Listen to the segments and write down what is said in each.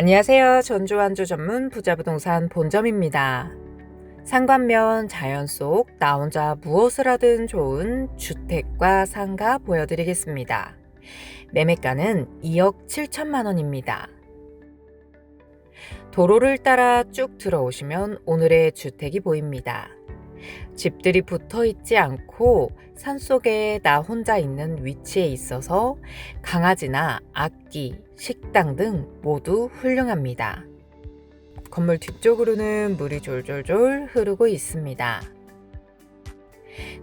안녕하세요. 전주완주 전문 부자부동산 본점입니다. 상관면 자연 속 나 혼자 무엇을 하든 좋은 주택과 상가 보여드리겠습니다. 매매가는 2억 7천만 원입니다. 도로를 따라 쭉 들어오시면 오늘의 주택이 보입니다. 집들이 붙어 있지 않고 산속에 나 혼자 있는 위치에 있어서 강아지나 악기, 식당 등 모두 훌륭합니다. 건물 뒤쪽으로는 물이 졸졸졸 흐르고 있습니다.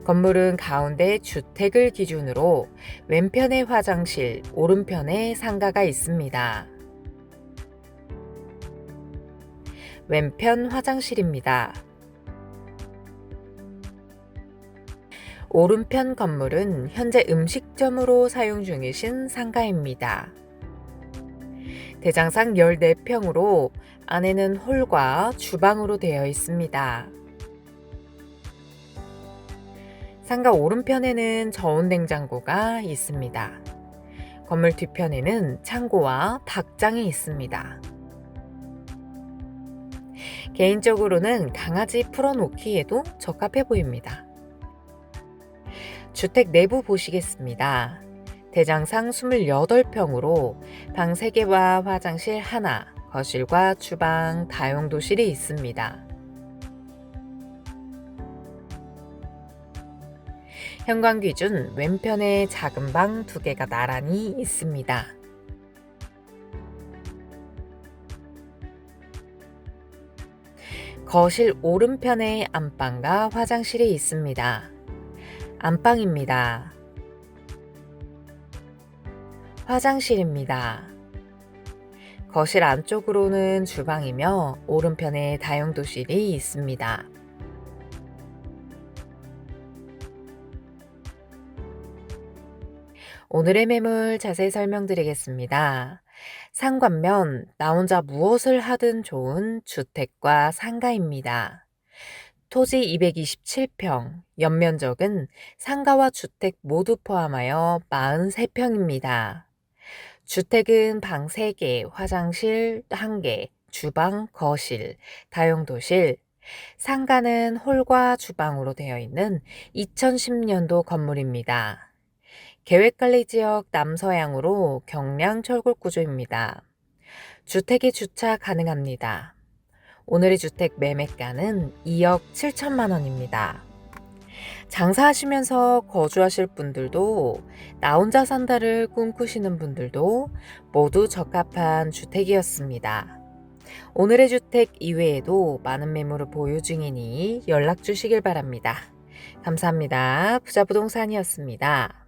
건물은 가운데 주택을 기준으로 왼편에 화장실, 오른편에 상가가 있습니다. 왼편 화장실입니다. 오른편 건물은 현재 음식점으로 사용 중이신 상가입니다. 대장상 14평으로 안에는 홀과 주방으로 되어 있습니다. 상가 오른편에는 저온 냉장고가 있습니다. 건물 뒤편에는 창고와 닭장이 있습니다. 개인적으로는 강아지 풀어놓기에도 적합해 보입니다. 주택 내부 보시겠습니다. 대장상 28평으로 방 3개와 화장실 하나, 거실과 주방, 다용도실이 있습니다. 현관 기준 왼편에 작은 방 2개가 나란히 있습니다. 거실 오른편에 안방과 화장실이 있습니다. 안방입니다. 화장실입니다. 거실 안쪽으로는 주방이며 오른편에 다용도실이 있습니다. 오늘의 매물 자세히 설명드리겠습니다. 상관면 나 혼자 무엇을 하든 좋은 주택과 상가입니다. 토지 227평, 연면적은 상가와 주택 모두 포함하여 43평입니다. 주택은 방 3개, 화장실 1개, 주방, 거실, 다용도실, 상가는 홀과 주방으로 되어 있는 2010년도 건물입니다. 계획관리 지역 남서향으로 경량 철골 구조입니다. 주택에 주차 가능합니다. 오늘의 주택 매매가는 2억 7천만 원입니다. 장사하시면서 거주하실 분들도 나 혼자 산다를 꿈꾸시는 분들도 모두 적합한 주택이었습니다. 오늘의 주택 이외에도 많은 매물을 보유 중이니 연락 주시길 바랍니다. 감사합니다. 부자 부동산이었습니다.